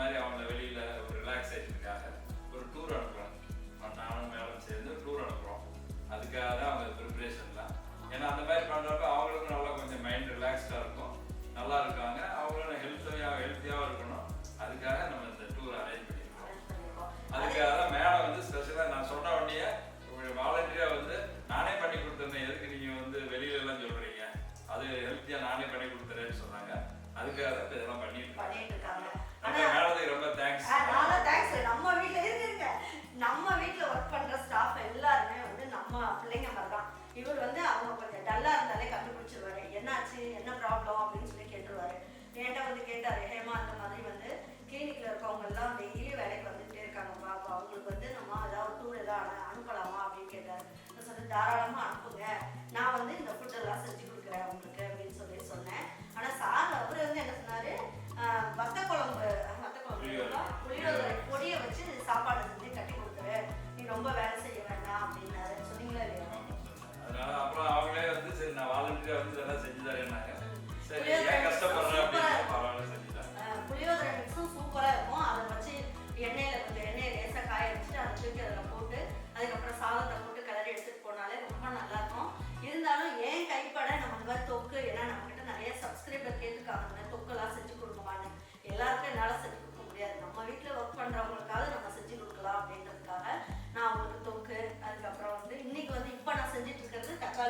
மாதிரி அவங்கள வெளியில ஒரு ரிலாக்ஸேஷனுக்காக ஒரு டூர் அனுப்புறோம் நானும் மேலும் சேர்ந்து டூர் அனுப்புறோம். அதுக்காக தான் அவங்க ப்ரிப்பரேஷன் தான் ஏன்னா அந்த மாதிரி பண்ணுறப்ப அவங்களுக்கும் நல்லா கொஞ்சம் மைண்ட் ரிலாக்ஸ்டா இருக்கும். நல்லா இருக்காங்க.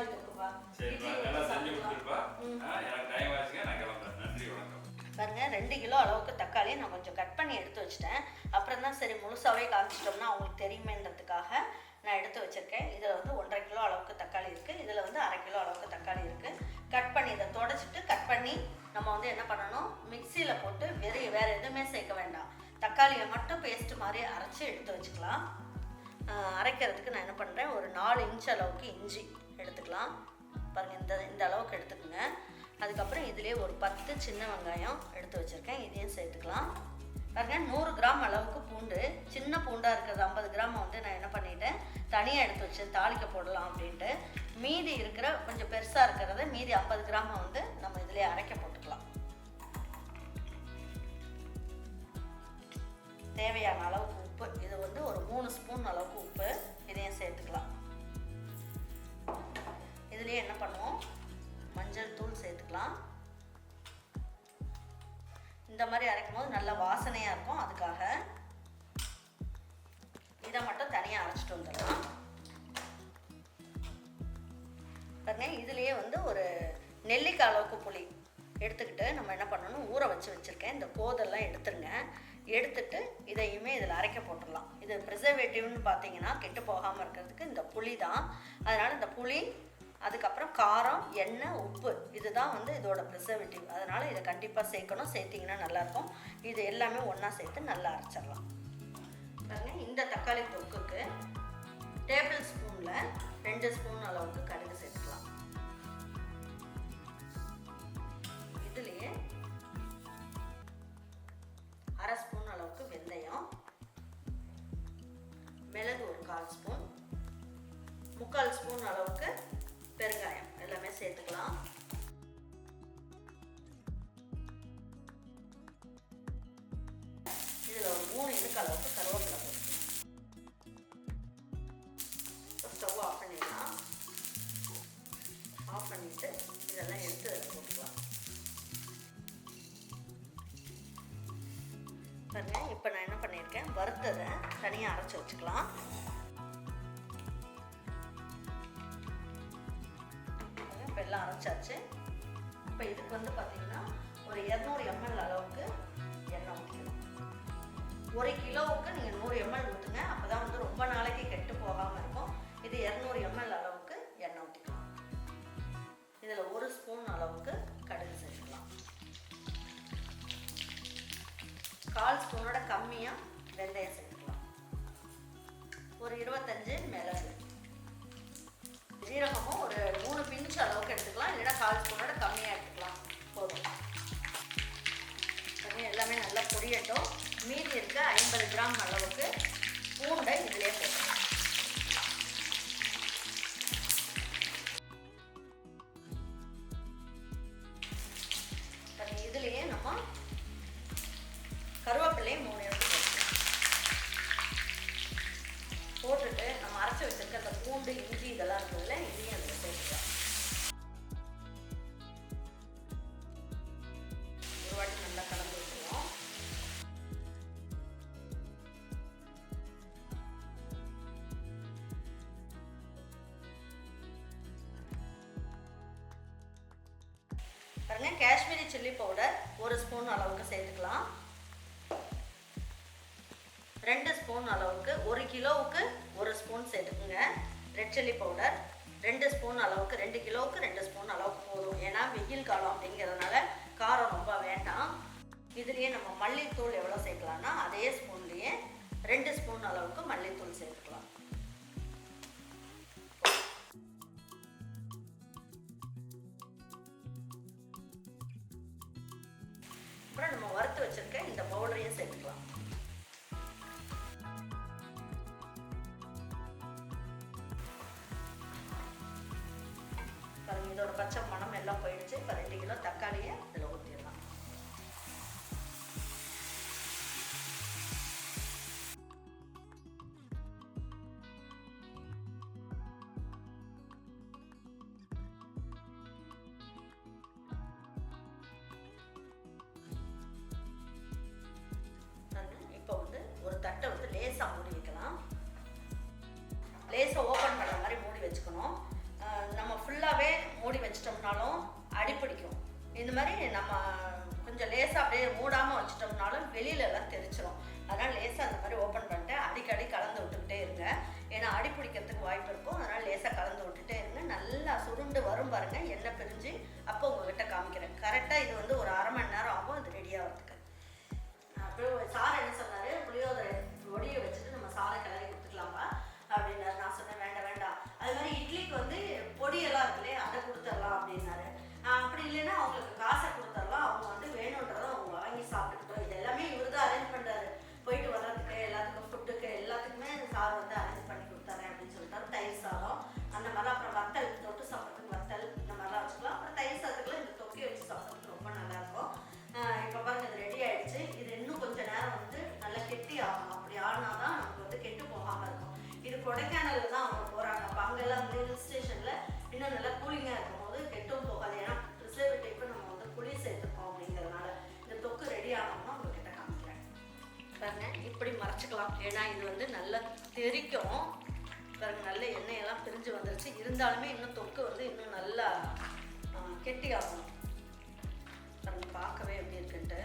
இருக்கிறது தக்காளி தொக்குப்பா சரி இட்லி நல்லா ஊத்தி செஞ்சு சாப்பிடலாம். கொடுத்துருப்பா. ம். ஆ, எனக்கு டைம் ஆச்சுங்க நான் கிளம்புறேன். நன்றி வணக்கம். பாருங்க ரெண்டு கிலோ அளவுக்கு தக்காளி நான் கொஞ்சம் கட் பண்ணி எடுத்து வச்சிட்டேன். அப்புறம் தான் சரி முழுசாவே காமிச்சிட்டோம்னா அவங்களுக்கு தெரியுமேன்றதுக்காக நான் எடுத்து வச்சிருக்கேன். இதில் வந்து ஒன்றரை கிலோ அளவுக்கு தக்காளி இருக்குது இதில் வந்து அரை கிலோ அளவுக்கு தக்காளி இருக்குது கட் பண்ணி இதை தொடச்சிட்டு கட் பண்ணி நம்ம வந்து என்ன பண்ணணும்? மிக்சியில் போட்டு வெறி வேறு எதுவுமே சேர்க்க வேண்டாம். தக்காளியை மட்டும் பேஸ்ட் மாதிரி அரைச்சி எடுத்து வச்சுக்கலாம். அரைக்கிறதுக்கு நான் என்ன பண்ணுறேன் ஒரு நாலு இன்ச் அளவுக்கு இஞ்சி. எடுத்துக்கலாம். பாருங்கள் இந்த இந்த அளவுக்கு எடுத்துக்கோங்க. அதுக்கப்புறம் இதுலேயே ஒரு பத்து சின்ன வெங்காயம் எடுத்து வச்சுருக்கேன். இதையும் சேர்த்துக்கலாம். பாருங்க நூறு கிராம் அளவுக்கு பூண்டு சின்ன பூண்டாக இருக்கிறது ஐம்பது கிராம் வந்து நான் என்ன பண்ணிட்டேன் தனியாக எடுத்து வச்சு தாளிக்க போடலாம் அப்படின்ட்டு. மீதி இருக்கிற கொஞ்சம் பெருசாக இருக்கிறத மீதி ஐம்பது கிராமை வந்து நம்ம இதிலே அரைக்க போட்டுக்கலாம். தேவையான அளவுக்கு உப்பு. இது வந்து ஒரு மூணு ஸ்பூன் அளவுக்கு உப்பு. இதையும் சேர்த்துக்கலாம். இதுலேயே என்ன பண்ணுவோம்? மஞ்சள் தூள் சேர்த்துக்கலாம். இந்த மாதிரி அரைக்கும் போது நல்ல வாசனையாக இருக்கும். அதுக்காக இதை மட்டும் தனியாக அரைச்சிட்டு வந்துடலாம். பாருங்க இதுலேயே வந்து ஒரு நெல்லிக்காய் அளவுக்கு புளி எடுத்துக்கிட்டு நம்ம என்ன பண்ணணும்? ஊற வச்சு வச்சுருக்கேன். இந்த கோதெல்லாம் எடுத்துருங்க. எடுத்துட்டு இதையுமே இதில் அரைக்க போட்டுடலாம். இது ப்ரிசர்வேட்டிவ்னு பார்த்தீங்கன்னா கெட்டு போகாமல் இருக்கிறதுக்கு இந்த புளி தான் அதனால் இந்த புளி அதுக்கப்புறம் காரம் எண்ணெய் உப்பு. இதுதான் வந்து இதோட ப்ரிசர்வேட்டிவ் அதனால் இதை கண்டிப்பாக சேர்க்கணும். சேர்த்திங்கன்னா நல்லாயிருக்கும். இது எல்லாமே ஒன்றா சேர்த்து நல்லா அரைச்சிடலாம். பாருங்கள் இந்த தக்காளி தொக்குக்கு டேபிள் ஸ்பூனில் ரெண்டு ஸ்பூன் அளவுக்கு கடுகு சேர்த்துக்கலாம். இதுலேயே அரை ஸ்பூன் அளவுக்கு வெந்தயம் மிளகு ஒரு கால் ஸ்பூன் முக்கால் ஸ்பூன் அளவுக்கு பெருங்காயம் எல்லாமே சேர்த்துக்கலாம். இதில் ஒரு மூணு இடுக்கு அளவுக்கு கருவேப்பிலை போட்டுக்கலாம். ஸ்டவ் ஆஃப் பண்ணிடலாம். ஆஃப் பண்ணிட்டு இதெல்லாம் எடுத்து அதில் போட்டுக்கலாம். பாருங்க இப்போ நான் என்ன பண்ணியிருக்கேன்? வறுத்ததை தனியாக அரைச்சி வச்சுக்கலாம். வச்சாச்சு இப்போ இதுக்கு வந்து பார்த்தீங்கன்னா ஒரு இரநூறு எம்எல் அளவுக்கு எண்ணெய் ஊற்றிக்கணும் ஒரு கிலோவுக்கு நீங்கள் நூறு எம்எல் ஊற்றுங்க அப்போ தான் வந்து ரொம்ப நாளைக்கு கெட்டு போகாமல் இருக்கும். இது இரநூறு எம்எல் அளவுக்கு எண்ணெய் ஊற்றிக்கலாம் இதில் ஒரு ஸ்பூன் அளவுக்கு கடுகு சேர்த்துக்கலாம். கால் ஸ்பூனோட கம்மியாக வெந்தயம் சேர்த்துக்கலாம். ஒரு இருபத்தஞ்சு பூண்டு இஞ்சி இதெல்லாம் இருக்கும்ல இதையும் அதில் சேர்த்துக்கலாம் ஒரு வாட்டி நல்லா கலந்து விட்டுருவோம் பாருங்க காஷ்மீரி சில்லி பவுடர் ஒரு ஸ்பூன் அளவுக்கு சேர்த்துக்கலாம். ரெண்டு ஸ்பூன் அளவுக்கு ஒரு கிலோவுக்கு ஒரு ஸ்பூன் சேர்த்துக்குங்க. ரெட் சில்லி பவுடர் ரெண்டு ஸ்பூன் அளவுக்கு ரெண்டு கிலோவுக்கு ரெண்டு ஸ்பூன் அளவுக்கு போதும். ஏன்னா வெயில் காலம் அப்படிங்கிறதுனால காரம் ரொம்ப வேண்டாம். இதுலேயே நம்ம மல்லித்தூள் எவ்வளோ சேர்க்கலாம்னா அதே ஸ்பூன்லேயே ரெண்டு ஸ்பூன் அளவுக்கு மல்லித்தூள் சேர்த்துக்கலாம். அப்புறம் நம்ம வறுத்து வச்சிருக்க இந்த பவுடரையும் சேர்த்துக்கலாம். இந்த மாதிரி நம்ம கொஞ்சம் லேசாக அப்படியே மூடாமல் வச்சிட்டோம்னாலும் வெளியில எல்லாம் தெரிச்சிடும் அதனால் லேசாக அந்த மாதிரி ஓப்பன் பண்ணிட்டு அடிக்கடி கலந்து விட்டுக்கிட்டே இருங்க. ஏன்னா அடி பிடிக்கிறதுக்கு வாய்ப்பு இருக்கும். அதனால் லேசாக கலந்து விட்டுட்டே இருங்க. நல்லா சுருண்டு வரும் பாருங்கள் எண்ணெய் பிரிஞ்சு அப்போ உங்ககிட்ட காமிக்கிறேன். கரெக்டாக இது வந்து பாருங்க இப்படி மறைச்சிக்கலாம். ஏன்னா இது வந்து நல்லா தெறிக்கும் பாருங்க நல்ல எண்ணெயெல்லாம் பிரிஞ்சு வந்துருச்சு. இருந்தாலுமே இன்னும் தொக்கு வந்து இன்னும் நல்லா ஆ, கெட்டி பாருங்க பார்க்கவே எப்படி இருக்குன்ட்டு.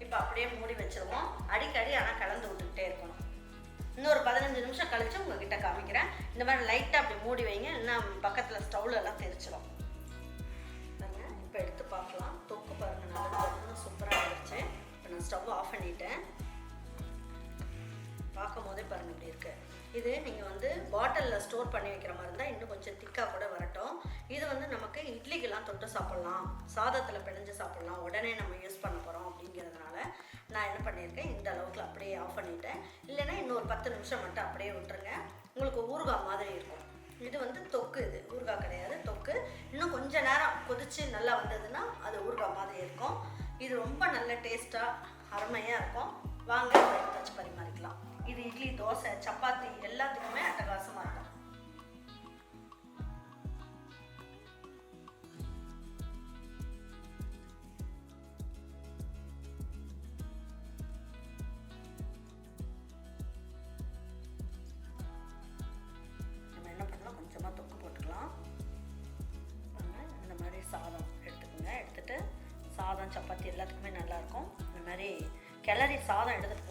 இப்போ அப்படியே மூடி வச்சிருவோம். அடிக்கடி ஆனால் கலந்து விட்டுக்கிட்டே இருக்கணும். இன்னொரு பதினஞ்சு நிமிஷம் கழிச்சு உங்ககிட்ட காமிக்கிறேன். இந்த மாதிரி லைட்டாக அப்படி மூடி வைங்க. இன்னும் பக்கத்தில் ஸ்டவ்லெல்லாம் தெரிச்சிடும் இப்போ எடுத்து பார்க்கலாம். தொக்கு பாருங்கள் நல்லா இன்னும் சூப்பராக இருந்துச்சு இப்போ நான் ஸ்டவ் ஆஃப் பண்ணிட்டேன். பார்க்கும் போதே பாருங்க இப்படி இருக்கு. இது நீங்கள் வந்து பாட்டிலில் ஸ்டோர் பண்ணி வைக்கிற மாதிரி இருந்தால் இன்னும் கொஞ்சம் திக்காக கூட வரட்டும். இது வந்து நமக்கு இட்லிக்கெல்லாம் தொட்டு சாப்பிட்லாம். சாதத்தில் பிணைஞ்சு சாப்பிட்லாம். உடனே நம்ம யூஸ் பண்ண போகிறோம் அப்படிங்கிறதுனால நான் என்ன பண்ணியிருக்கேன் இந்த அளவுக்கு அப்படியே ஆஃப் பண்ணிட்டேன். இல்லைன்னா இன்னொரு பத்து நிமிஷம் மட்டும் அப்படியே விட்டுருங்க. உங்களுக்கு ஊறுகாய் மாதிரி இருக்கும். இது வந்து தொக்கு இது ஊறுகாய் கிடையாது தொக்கு. இன்னும் கொஞ்ச நேரம் கொதிச்சு நல்லா வந்ததுன்னா அது ஊறுகாய் மாதிரி இருக்கும். இது ரொம்ப நல்ல டேஸ்ட்டாக அருமையாக இருக்கும். வாங்க எடுத்து வச்சு பரிமாறிக்கலாம். இது இட்லி தோசை சப்பாத்தி எல்லாத்துக்குமே அட்டகாசமாக இருக்கும். கிளறி சாதம் எடுத்துகிட்டு